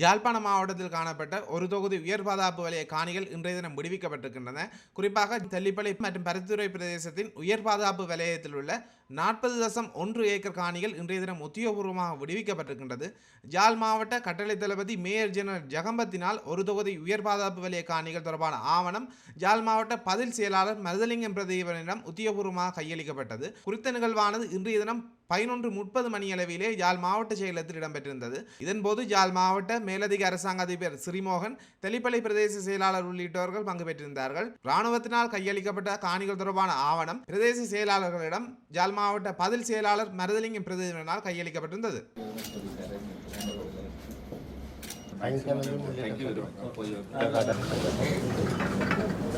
யாழ்ப்பாண மாவட்டத்தில் காணப்பட்ட ஒரு தொகுதி உயர் பாதுகாப்பு வலய காணிகள் இன்றைய தினம் விடுவிக்கப்பட்டிருக்கின்றன. குறிப்பாக தெல்லிப்பளை மற்றும் பருத்துறை பிரதேசத்தின் உயர் பாதுகாப்பு வலயத்தில் உள்ள நாற்பது தசம் ஒன்று ஏக்கர் காணிகள் இன்றைய தினம் உத்தியோகபூர்வமாக விடுவிக்கப்பட்டிருக்கின்றது. ஜாழ் மாவட்ட கட்டளை தளபதி மேயர் ஜெனரல் ஜெகம்பத்தினால் ஒரு தொகுதி உயர் பாதுகாப்பு வலய காணிகள் தொடர்பான ஆவணம் ஜாழ் மாவட்ட பதில் செயலாளர் மருதலிங்கம் பிரதீபனிடம் உத்தியோகபூர்வமாக கையளிக்கப்பட்டது. குறித்த நிகழ்வானது இன்றைய தினம் பதினொன்று முப்பது மணி அளவிலே யாழ் மாவட்ட செயலகத்தில் இடம்பெற்றிருந்தது. இதன்போது யாழ் மாவட்ட மேலதிக அரசாங்க அதிபர் சிறிமோகன் தெளிப்பளை பிரதேச செயலாளர் உள்ளிட்டவர்கள் பங்கு பெற்றிருந்தார்கள். இராணுவத்தினால் கையளிக்கப்பட்ட காணிகள் தொடர்பான ஆவணம் பிரதேச செயலாளர்களிடம் யாழ் மாவட்ட பதில் செயலாளர் மருதலிங்கம் பிரதிநிதியினால் கையளிக்கப்பட்டிருந்தது.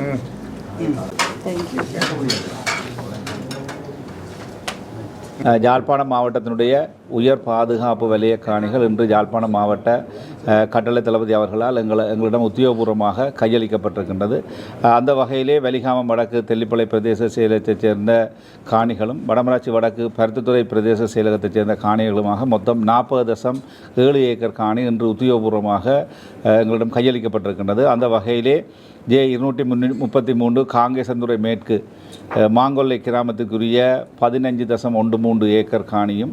அஹ், யாழ்ப்பாணம் மாவட்டத்தினுடைய உயர் பாதுகாப்பு வலய காணிகள் இன்று யாழ்ப்பாணம் மாவட்ட கட்டளை தளபதி அவர்களால் எங்களை எங்களிடம் உத்தியோகபூர்வமாக கையளிக்கப்பட்டிருக்கின்றது. அந்த வகையிலே வெலிகாமம் வடக்கு தெல்லிப்பளை பிரதேச செயலகத்தைச் சேர்ந்த காணிகளும் வடமராட்சி வடக்கு பருத்தித்துறை பிரதேச செயலகத்தைச் சேர்ந்த காணிகளுமாக மொத்தம் நாற்பது தசம் ஏழு ஏக்கர் காணி இன்று உத்தியோகபூர்வமாக எங்களிடம் கையளிக்கப்பட்டிருக்கின்றது. அந்த வகையிலே ஜே இருநூற்றி முன்னூ முப்பத்தி மூன்று காங்கேசந்துறை மேற்கு மாங்கொல்லை கிராமத்துக்குரிய பதினஞ்சு தசம் ஒன்று மூன்று ஏக்கர் காணியும்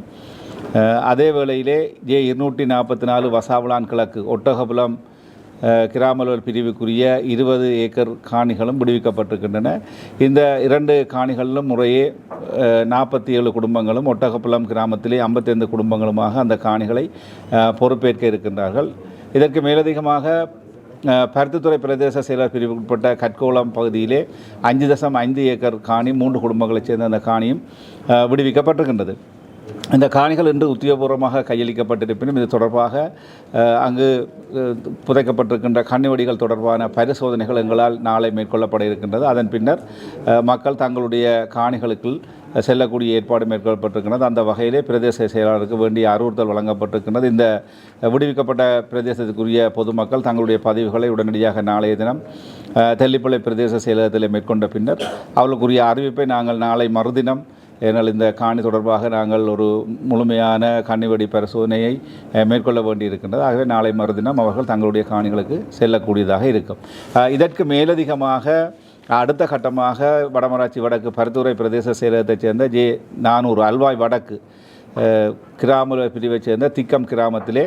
அதே வேளையிலே ஜே இருநூற்றி நாற்பத்தி நாலு வசாவலான் கிழக்கு ஒட்டகபுலம் அஹ், பிரிவுக்குரிய இருபது ஏக்கர் காணிகளும் விடுவிக்கப்பட்டிருக்கின்றன. இந்த இரண்டு காணிகளிலும் முறையே நாற்பத்தி ஏழு குடும்பங்களும் ஒட்டகப்புலம் கிராமத்திலே ஐம்பத்தைந்து குடும்பங்களுமாக அந்த காணிகளை பொறுப்பேற்க இருக்கின்றார்கள். இதற்கு மேலதிகமாக பருத்தித்துறை பிரதேச செயலர் பிரிவுக்குட்பட்ட கட்கோளம் பகுதியிலே அஞ்சு தசம் ஐந்து ஏக்கர் காணி மூன்று குடும்பங்களைச் சேர்ந்த அந்த காணியும் விடுவிக்கப்பட்டிருக்கின்றது இந்த காணிகள் இன்று உத்தியோகபூர்வமாக கையளிக்கப்பட்டிருப்பினும் இது தொடர்பாக அங்கு புதைக்கப்பட்டிருக்கின்ற கண்ணிவடிகள் தொடர்பான பரிசோதனைகள் எங்களால் நாளை மேற்கொள்ளப்பட இருக்கின்றது. அதன் பின்னர் மக்கள் தங்களுடைய காணிகளுக்குள் செல்லக்கூடிய ஏற்பாடு மேற்கொள்ளப்பட்டிருக்கிறது அந்த வகையிலே பிரதேச செயலாளருக்கு வேண்டிய அறிவுறுத்தல் வழங்கப்பட்டிருக்கிறது இந்த விடுவிக்கப்பட்ட பிரதேசத்துக்குரிய பொதுமக்கள் தங்களுடைய பதிவுகளை உடனடியாக நாளைய தினம் அஹ், பிரதேச செயலகத்தில் மேற்கொண்ட பின்னர் அவர்களுக்குரிய அறிவிப்பை நாங்கள் நாளை மறுதினம் ஏனால் இந்த காணி தொடர்பாக நாங்கள் ஒரு முழுமையான கண்ணிவெடி பரிசோதனையை மேற்கொள்ள வேண்டியிருக்கின்றது. ஆகவே நாளை மறுதினம் அவர்கள் தங்களுடைய காணிகளுக்கு செல்லக்கூடியதாக இருக்கும். இதற்கு மேலதிகமாக அடுத்த கட்டமாக வடமராட்சி வடக்கு பருத்துறை பிரதேச செயலகத்தைச் சேர்ந்த ஜே நானூறு அல்வாய் வடக்கு கிராம பிரிவைச் சேர்ந்த திக்கம் கிராமத்திலே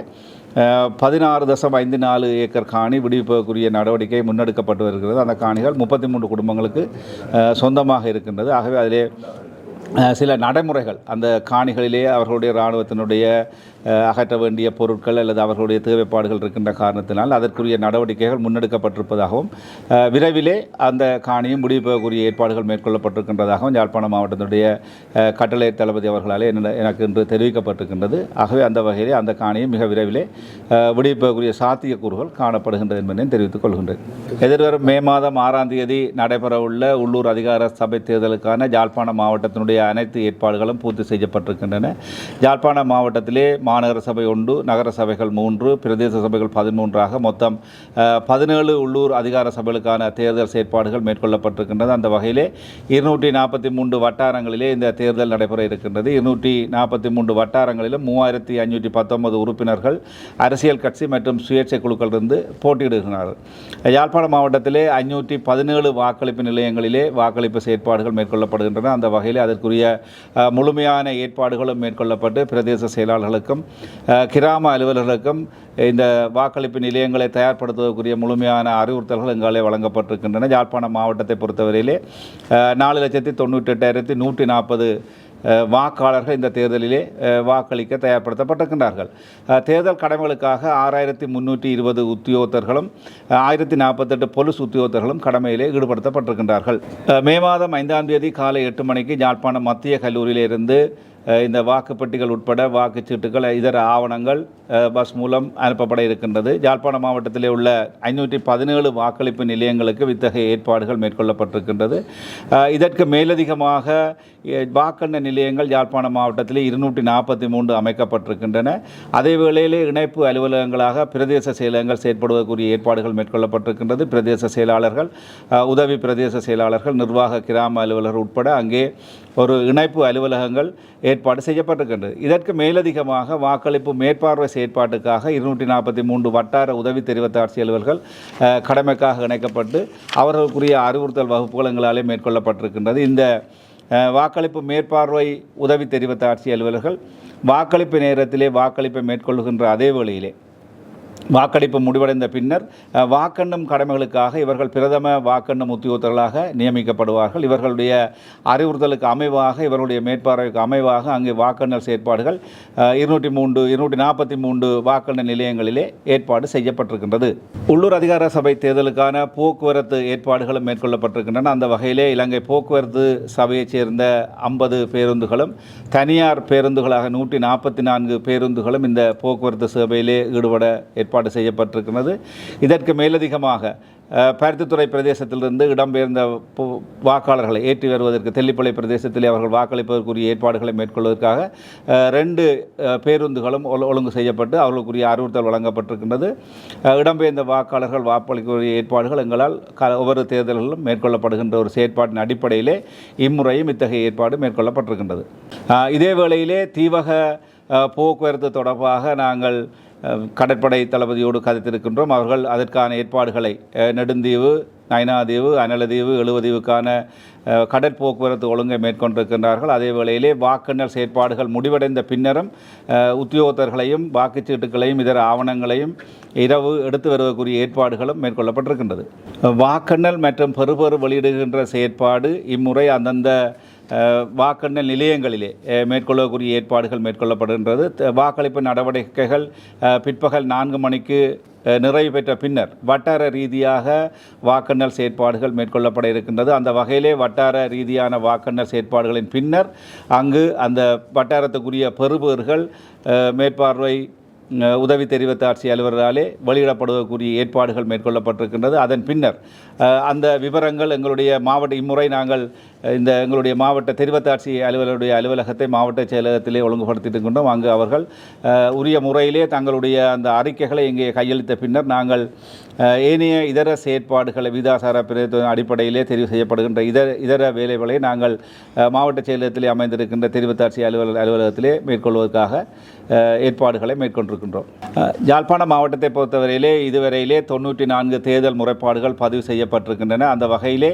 பதினாறு தசம் ஐந்து நாலு ஏக்கர் காணி விடுவிப்பதற்குரிய நடவடிக்கை முன்னெடுக்கப்பட்டு வருகிறது. அந்த காணிகள் முப்பத்தி மூன்று குடும்பங்களுக்கு சொந்தமாக இருக்கின்றது. ஆகவே அதிலே சில நடைமுறைகள். அந்த காணிகளிலே அவர்களுடைய இராணுவத்தினுடைய அகற்ற வேண்டிய பொருட்கள் அல்லது அவர்களுடைய தேவைப்பாடுகள் இருக்கின்ற காரணத்தினால் அதற்குரிய நடவடிக்கைகள் முன்னெடுக்கப்பட்டிருப்பதாகவும் விரைவிலே அந்த காணியும் முடிவுக்குரிய ஏற்பாடுகள் மேற்கொள்ளப்பட்டிருக்கின்றதாகவும் யாழ்ப்பாணம் மாவட்டத்தினுடைய கட்டளை தளபதி அவர்களாலே எனக்கு இன்று தெரிவிக்கப்பட்டிருக்கின்றது. ஆகவே அந்த வகையிலே அந்த காணியும் மிக விரைவிலே அஹ், விடுவிப்பதற்குரிய சாத்தியக்கூறுகள் காணப்படுகின்றது என்பதையும் தெரிவித்துக் கொள்கின்றேன். எதிர்வரும் மே மாதம் ஆறாம் தேதி நடைபெறவுள்ள உள்ளூர் அதிகார சபை தேர்தலுக்கான யாழ்ப்பாணம் மாவட்டத்தினுடைய அனைத்து ஏற்பாடுகளும் பூர்த்தி செய்யப்பட்டிருக்கின்றன. யாழ்ப்பாண மாவட்டத்திலே மாநகர சபை ஒன்று நகர சபைகள் மூன்று பிரதேச சபைகள் பதிமூன்றாக மொத்தம் பதினேழு உள்ளூர் அதிகார சபைகளுக்கான தேர்தல் செயற்பாடுகள் மேற்கொள்ளப்பட்டிருக்கின்றது. அந்த வகையிலே இருநூற்றி நாற்பத்தி மூன்று வட்டாரங்களிலே இந்த தேர்தல் நடைபெற இருக்கின்றது. இருநூற்றி நாற்பத்தி மூன்று வட்டாரங்களிலும் மூவாயிரத்தி ஐநூற்றி பத்தொன்பது உறுப்பினர்கள் அரசியல் கட்சி மற்றும் சுயேட்சை குழுக்களிலிருந்து போட்டியிடுகிறார்கள் யாழ்ப்பாண மாவட்டத்திலே ஐநூற்றி பதினேழு வாக்களிப்பு நிலையங்களிலே வாக்களிப்பு செயற்பாடுகள் மேற்கொள்ளப்படுகின்றன. அந்த வகையில் அதற்கு அதற்குரிய முழுமையான ஏற்பாடுகளும் மேற்கொள்ளப்பட்டு பிரதேச செயலாளர்களுக்கும் கிராம அலுவலர்களுக்கும் இந்த வாக்களிப்பு நிலையங்களை தயார்படுத்துவதற்குரிய முழுமையான அறிவுறுத்தல்கள் எங்காலே வழங்கப்பட்டிருக்கின்றன. யாழ்ப்பாணம் மாவட்டத்தை பொறுத்தவரையிலே நாலு லட்சத்தி தொண்ணூற்றி எட்டாயிரத்தி நூற்றி நாற்பது வாக்காளர்கள் இந்த தேர்தலிலே வாக்களிக்க தயார்படுத்தப்பட்டிருக்கின்றார்கள். தேர்தல் கடமைகளுக்காக ஆறாயிரத்தி முன்னூற்றி இருபது உத்தியோகத்தர்களும் ஆயிரத்தி நாற்பத்தெட்டு பொலிஸ் உத்தியோகத்தர்களும் கடமையிலே ஈடுபடுத்தப்பட்டிருக்கின்றார்கள். மே மாதம் ஐந்தாம் தேதி காலை எட்டு மணிக்கு யாழ்ப்பாணம் மத்திய கல்லூரியிலிருந்து இந்த வாக்குப்பெட்டிகள் உட்பட வாக்குச்சீட்டுகள் இதர ஆவணங்கள் பஸ் மூலம் அனுப்பப்பட இருக்கின்றது. யாழ்ப்பாணம் மாவட்டத்திலே உள்ள ஐநூற்றி பதினேழு வாக்களிப்பு நிலையங்களுக்கு இத்தகைய ஏற்பாடுகள் மேற்கொள்ளப்பட்டிருக்கின்றது. இதற்கு மேலதிகமாக வாக்கெண்ண நிலையங்கள் யாழ்ப்பாணம் மாவட்டத்தில் இருநூற்றி நாற்பத்தி மூன்று அமைக்கப்பட்டிருக்கின்றன. அதே வேளையிலே இணைப்பு அலுவலகங்களாக பிரதேச செயலகங்கள் செயற்படுவதற்குரிய ஏற்பாடுகள் மேற்கொள்ளப்பட்டிருக்கின்றது. பிரதேச செயலாளர்கள் உதவி பிரதேச செயலாளர்கள் நிர்வாக கிராம அலுவலர்கள் உட்பட அங்கே ஒரு இணைப்பு அலுவலகங்கள் ஏற்பாடு செய்யப்பட்டிருக்கின்றது. இதற்கு மேலதிகமாக வாக்களிப்பு மேற்பார்வை செயற்பாட்டுக்காக இருநூற்றி நாற்பத்தி மூன்று வட்டார உதவி தெரிவத்தாட்சி அலுவலர்கள் கடமைக்காக இணைக்கப்பட்டு அவர்களுக்குரிய அறிவுறுத்தல் வகுப்புகள் எங்களாலே மேற்கொள்ளப்பட்டிருக்கின்றது. இந்த வாக்களிப்பு மேற்பார்வை உதவி தெரிவித்த ஆட்சி அலுவலர்கள் வாக்களிப்பு நேரத்திலே வாக்களிப்பை மேற்கொள்கின்ற அதே வேளையிலே வாக்கெடுப்பு முடிவடைந்த பின்னர் வாக்கெண்ணும் கடமைகளுக்காக இவர்கள் பிரதம வாக்கெண்ணும் உத்தியோகத்தர்களாக நியமிக்கப்படுவார்கள். இவர்களுடைய அறிவுறுத்தலுக்கு அமைவாக இவர்களுடைய மேற்பார்வைக்கு அமைவாக அங்கே வாக்கெண்ணல் செயற்பாடுகள் இருநூற்றி மூன்று இருநூற்றி நாற்பத்தி மூன்று வாக்கெண்ண நிலையங்களிலே ஏற்பாடு செய்யப்பட்டிருக்கின்றது. உள்ளூர் அதிகார சபை தேர்தலுக்கான போக்குவரத்து ஏற்பாடுகளும் மேற்கொள்ளப்பட்டிருக்கின்றன. அந்த வகையிலே இலங்கை போக்குவரத்து சபையைச் சேர்ந்த ஐம்பது பேருந்துகளும் தனியார் பேருந்துகளாக நூற்றி நாற்பத்தி நான்கு பேருந்துகளும் இந்த போக்குவரத்து சேவையிலே ஈடுபட ஏற்பாடு ஏற்பாடு செய்யப்பட்டிருக்கிறது. இதற்கு மேலதிகமாக பருத்தித்துறை பிரதேசத்திலிருந்து இடம்பெயர்ந்த வாக்காளர்களை ஏற்றி வருவதற்கு தெல்லிப்பளை பிரதேசத்திலே அவர்கள் வாக்களிப்பதற்குரிய ஏற்பாடுகளை மேற்கொள்வதற்காக ரெண்டு பேருந்துகளும் ஒழுங்கு செய்யப்பட்டு அவர்களுக்குரிய அறிவுறுத்தல் வழங்கப்பட்டிருக்கின்றது. இடம்பெயர்ந்த வாக்காளர்கள் வாக்களிக்கக்கூடிய ஏற்பாடுகள் எங்களால் க ஒவ்வொரு தேர்தல்களிலும் மேற்கொள்ளப்படுகின்ற ஒரு செயற்பாட்டின் அடிப்படையிலே இம்முறையும் இத்தகைய ஏற்பாடு மேற்கொள்ளப்பட்டிருக்கின்றது. இதே வேளையிலே தீவக போக்குவரத்து தொடர்பாக நாங்கள் கடற்படை தளபதியோடு கதைத்திருக்கின்றோம். அவர்கள் அதற்கான ஏற்பாடுகளை நெடுந்தீவு நயனாதீவு அனலதீவு எழுவதீவுக்கான கடற்போக்குவரத்து ஒழுங்கை மேற்கொண்டிருக்கின்றார்கள். அதே வேளையிலே வாக்கெண்ணல் செயற்பாடுகள் முடிவடைந்த பின்னரும் உத்தியோகத்தர்களையும் வாக்குச்சீட்டுகளையும் இதர ஆவணங்களையும் இரவு எடுத்து வருவதற்குரிய ஏற்பாடுகளும் மேற்கொள்ளப்பட்டிருக்கின்றது. வாக்கெண்ணல் மற்றும் பெறுபெறு வெளியிடுகின்ற செயற்பாடு இம்முறை அந்தந்த வாக்கெண்ணல் நிலையங்களிலே மேற்கொள்ளக்கூடிய ஏற்பாடுகள் மேற்கொள்ளப்படுகின்றது. வாக்களிப்பு நடவடிக்கைகள் பிற்பகல் நான்கு மணிக்கு நிறைவு பெற்ற பின்னர் வட்டார ரீதியாக வாக்கெண்ணல் செயற்பாடுகள் மேற்கொள்ளப்பட இருக்கின்றது. அந்த வகையிலே வட்டார ரீதியான வாக்கெண்ணல் செயற்பாடுகளின் பின்னர் அங்கு அந்த வட்டாரத்துக்குரிய பெறுபவர்கள் மேற்பார்வை உதவி தெரிவித்த அலுவலராலே வெளியிடப்படுவதற்குரிய ஏற்பாடுகள் மேற்கொள்ளப்பட்டிருக்கின்றது. அதன் பின்னர் அந்த விவரங்கள் எங்களுடைய மாவட்ட இம்முறை நாங்கள் இந்த எங்களுடைய மாவட்ட தெரிவத்தாட்சி அலுவலருடைய அலுவலகத்தை மாவட்ட செயலகத்திலே ஒழுங்குபடுத்திட்டு கொண்டோம். அங்கு அவர்கள் உரிய முறையிலே தங்களுடைய அந்த அறிக்கைகளை இங்கே கையளித்த பின்னர் நாங்கள் ஏனைய இதர செயற்பாடுகளை விதாசார பிரதித்துவ அடிப்படையிலே தெரிவு செய்யப்படுகின்ற இதர இதர வேலைகளை நாங்கள் மாவட்ட செயலகத்திலே அமைந்திருக்கின்ற தெரிவத்தாட்சி அலுவலர் அலுவலகத்திலே மேற்கொள்வதற்காக ஏற்பாடுகளை மேற்கொண்டிருக்கின்றோம். யாழ்ப்பாண மாவட்டத்தை பொறுத்தவரையிலே இதுவரையிலே தொண்ணூற்றி நான்கு தேர்தல் முறைப்பாடுகள் பதிவு செய்யப்பட்டிருக்கின்றன. அந்த வகையிலே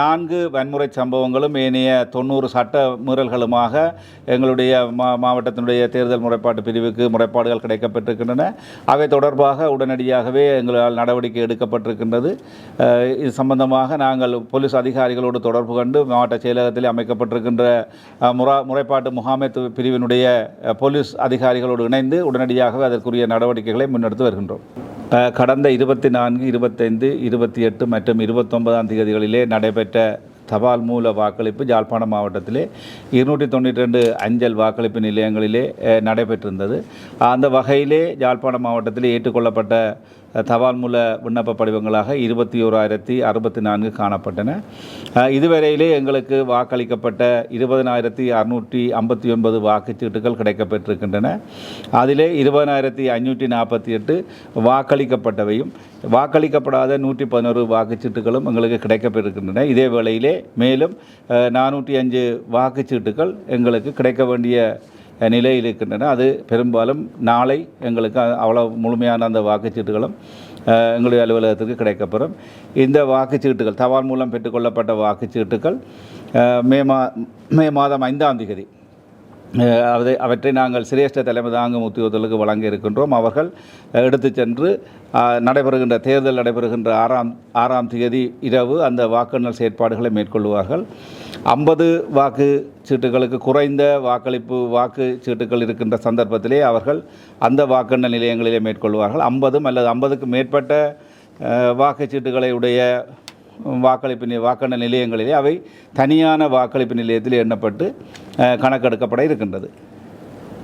நான்கு வன்முறை சம்பவங்களும் ஏனைய தொண்ணூறு சட்ட மீறல்களுமாக எங்களுடைய மா மாவட்டத்தினுடைய தேர்தல் முறைப்பாட்டு பிரிவுக்கு முறைப்பாடுகள் கிடைக்கப்பட்டிருக்கின்றன. அவை தொடர்பாக உடனடியாகவே எங்களால் நடவடிக்கை எடுக்கப்பட்டிருக்கின்றது. இது சம்பந்தமாக நாங்கள் போலீஸ் அதிகாரிகளோடு தொடர்பு கொண்டு மாவட்ட செயலகத்தில் அமைக்கப்பட்டிருக்கின்ற முறா முறைப்பாட்டு முகாமைத்து பிரிவினுடைய போலீஸ் அதிகாரிகளோடு இணைந்து உடனடியாகவே அதற்குரிய நடவடிக்கைகளை முன்னெடுத்து வருகின்றோம். கடந்த இருபத்தி நான்கு இருபத்தைந்து இருபத்தி எட்டு மற்றும் இருபத்தொன்பதாம் தேதிகளிலே நடைபெற்ற தபால் மூல வாக்களிப்பு ஜாழ்ப்பாணம் மாவட்டத்திலே இருநூற்றி தொண்ணூற்றி ரெண்டு அஞ்சல் வாக்களிப்பு நிலையங்களிலே நடைபெற்றிருந்தது. அந்த வகையிலே ஜாழ்ப்பாணம் மாவட்டத்தில் ஏற்றுக்கொள்ளப்பட்ட தபால் மூல விண்ணப்ப படிவங்களாக இருபத்தி ஓராயிரத்தி அறுபத்தி நான்கு காணப்பட்டன. இதுவரையிலே எங்களுக்கு வாக்களிக்கப்பட்ட இருபதனாயிரத்தி அறுநூற்றி ஐம்பத்தி ஒன்பது வாக்குச்சீட்டுகள் கிடைக்கப்பெற்றிருக்கின்றன. அதிலே இருபதனாயிரத்தி ஐநூற்றி நாற்பத்தி எட்டு வாக்களிக்கப்பட்டவையும் வாக்களிக்கப்படாத நூற்றி பதினோரு வாக்குச்சீட்டுகளும் எங்களுக்கு கிடைக்கப்பெற்றிருக்கின்றன. இதே வேளையிலே மேலும் நானூற்றி அஞ்சு வாக்குச்சீட்டுகள் எங்களுக்கு கிடைக்க வேண்டிய நிலையில் இருக்கின்றன. அது பெரும்பாலும் நாளை எங்களுக்கு அவ்வளோ முழுமையான அந்த வாக்குச்சீட்டுகளும் எங்களுடைய அலுவலகத்துக்கு கிடைக்கப்பெறும். இந்த வாக்குச்சீட்டுகள் தபால் மூலம் பெற்றுக்கொள்ளப்பட்ட வாக்குச்சீட்டுகள் மே மா மே மாதம் ஐந்தாம் தேதி அதை அவற்றை நாங்கள் சிரேஷ்ட தலைமை தாங்கும் உத்தியோகத்தலுக்கு வழங்க இருக்கின்றோம். அவர்கள் எடுத்து எடுத்துச் சென்று நடைபெறுகின்ற தேர்தல் நடைபெறுகின்ற ஆறாம் ஆறாம் தேதி இரவு அந்த வாக்கெண்ணல் செயற்பாடுகளை மேற்கொள்வார்கள். ஐம்பது வாக்கு சீட்டுகளுக்கு குறைந்த வாக்களிப்பு வாக்கு சீட்டுகள் இருக்கின்ற சந்தர்ப்பத்திலே அவர்கள் அந்த வாக்கெண்ணல் நிலையங்களிலே மேற்கொள்வார்கள். ஐம்பதும் அல்லது ஐம்பதுக்கு மேற்பட்ட அஹ், வாக்குச்சீட்டுகளை உடைய வாக்களிப்பு வாக்கெண்ண நிலையங்களிலே அவை தனியான வாக்களிப்பு நிலையத்தில் எண்ணப்பட்டு கணக்கெடுக்கப்பட இருக்கின்றது.